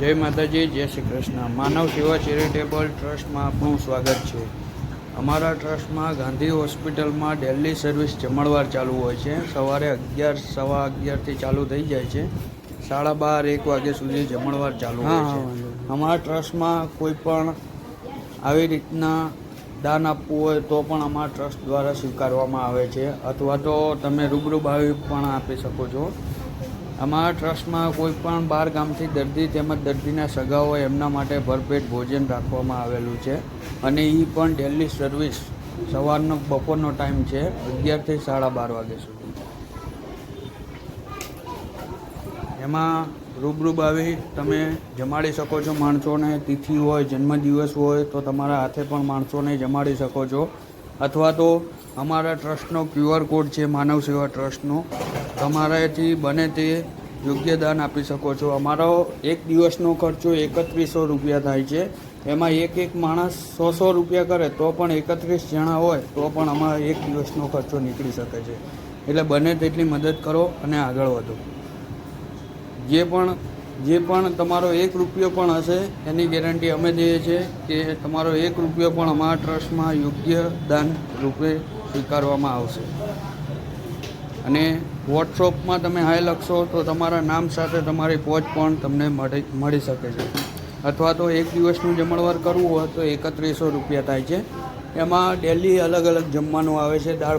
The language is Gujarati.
જય માતાજી જય શ્રી કૃષ્ણ. માનવ સેવા ચેરિટેબલ ટ્રસ્ટમાં આપનું સ્વાગત છે. અમારા ટ્રસ્ટમાં ગાંધી હોસ્પિટલમાં ડેલી સર્વિસ જમણવાર ચાલુ હોય છે. સવારે અગિયાર સવા અગિયારથી ચાલુ થઈ જાય છે. સાડા બાર એક વાગ્યા સુધી જમણવાર ચાલુ હોય હા, છે. હા, અમારા ટ્રસ્ટમાં કોઈ પણ આવી રીતના દાન આપવું હોય તો પણ અમારા ટ્રસ્ટ દ્વારા સ્વીકારવામાં આવે છે. અથવા તો તમે રૂબરૂ આવી પણ આપી શકો છો. અમારા ટ્રસ્ટમાં કોઈ પણ બાર ગામથી દર્દી તેમજ દર્દીના સગાઓ એમના માટે ભરપેટ ભોજન રાખવામાં આવેલું છે. અને એ પણ ડેલી સર્વિસ સવારનો, બપોરનો ટાઈમ છે અગિયારથી સાડા બાર વાગ્યા સુધી. એમાં રૂબરૂબ આવી તમે જમાડી શકો છો, માણસોને તિથિ હોય, જન્મદિવસ હોય, તો તમારા હાથે પણ માણસોને જમાડી શકો છો. અથવા તો અમારા ટ્રસ્ટનો ક્યુઆર કોડ છે, માનવ સેવા ટ્રસ્ટનો, તમારાથી બને તે યોગ્ય દાન આપી શકો છો. અમારો એક દિવસનો ખર્ચો એકત્રીસો રૂપિયા થાય છે. એમાં એક એક માણસ સો સો રૂપિયા કરે તો પણ એકત્રીસ જણા હોય તો પણ અમારા એક દિવસનો ખર્ચો નીકળી શકે છે. એટલે બને તેટલી મદદ કરો અને આગળ વધો. જે પણ જે પણ તમારો એક રૂપિયો પણ હશે, એની ગેરંટી અમે દઈએ છીએ કે તમારો એક રૂપિયો પણ અમારા ટ્રસ્ટમાં યોગ્ય દાન રૂપે સ્વીકારવામાં આવશે. અને વોટ્સઅપમાં તમે હાય લખશો તો તમારા નામ સાથે તમારી પહોંચ પણ તમને મળી મળી શકે છે. અથવા તો એક દિવસનું જમણવાર કરવું હોય તો એકત્રીસો રૂપિયા થાય છે. એમાં ડેલી અલગ અલગ જમવાનું આવે છે, દાળ